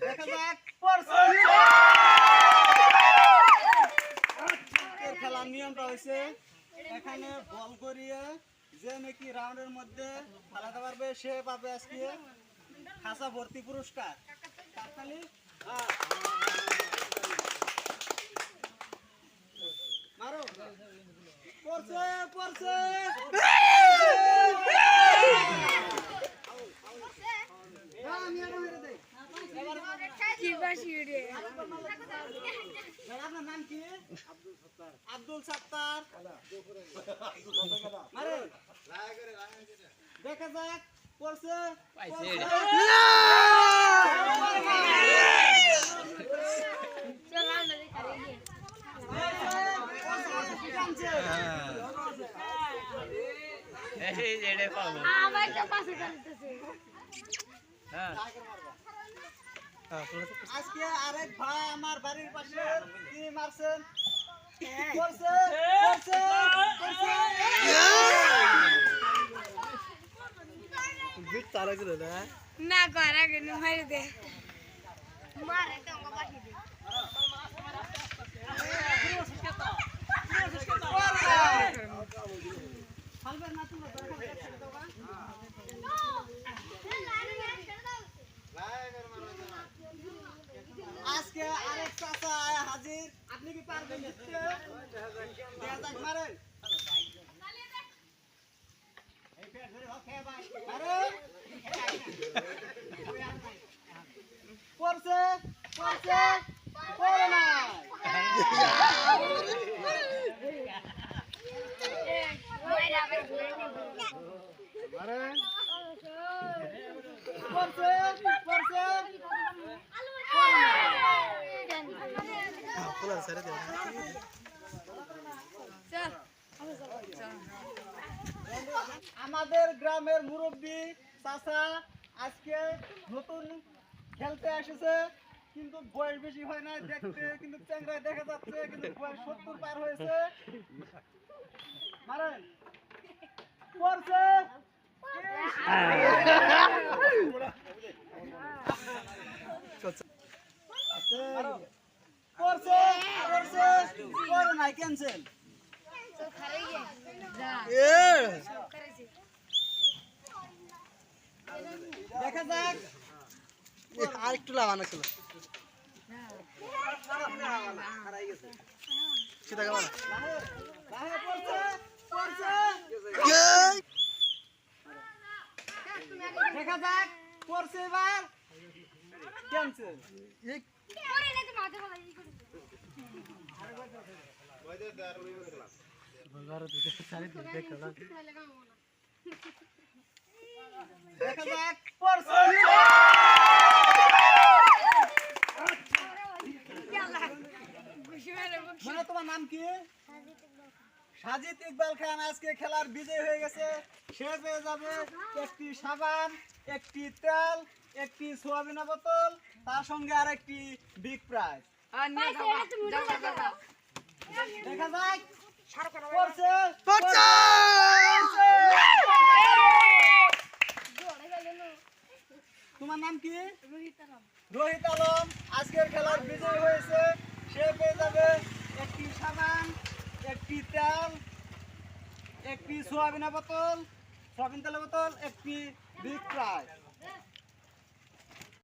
দেখা যাক পড়ছে এর খেলার নিয়মটা হয়েছে এখানে বল করিয়ে যে নাকি রাউন্ডের মধ্যে খেলাতে পারবে সে পাবে আজকে খাসা ভর্তি পুরস্কার। তাৎকালি মারো। পড়ছে পড়ছে হ্যাঁ, আমি আরও মেরে দেই। এবার আপনার নাম কি? আব্দুল সাত্তার। দেখা যাক পড়ছে হ্যাঁ। আজকে আরেক ভাই আমার বাড়ির পাশে তিনি মারছেন। পড়ছে না করা কেন মারি দে। মারে তো বাকি দে ফালবেন না তোমরা দরকার হলে ছেড়ে দাও বা। আজকে আরেক চাচা আয়া হাজির আপনি কি পারবেন জিততে দেখা যাক মারেন মারেন। পড়ছে পড়ছে পড়ে না মারেন পড়ছে পড়ছে আমাদের গ্রামের মুরব্বী চাচা আজকে নতুন খেলতে এসেছে কিন্তু বয়স বেশি হয় না দেখতে কিন্তু চ্যাংরায় দেখা যাচ্ছে কিন্তু বয়স সত্তর পার হয়েছে। মারেন পড়ছে পড়ছে পড়ে নাই ক্যান্সেল দেখা যাক। আরেকটু লাগানো ছিল। দেখা যাক পড়ছে এবার। ক্যান্সেল সাজিদ ইকবাল খান আজকে খেলার বিজয় হয়ে গেছে। সে পেয়ে যাবে একটি সাবান, একটি তেল, একটি সোয়াবিনা বোতল, তার সঙ্গে আর একটি বিগ প্রাইজ দেখা যাক। পড়ছে পড়ছে! তোমার নাম কি? রোহিত আলম। আজকের খেলার বিজয় হয়েছে। সে পেয়ে যাবে একটি সাবান একটি তেল একটি সোয়াবিনা বোতল সোয়াবিন তেলের বোতল একটি বিগ ফ্রাই।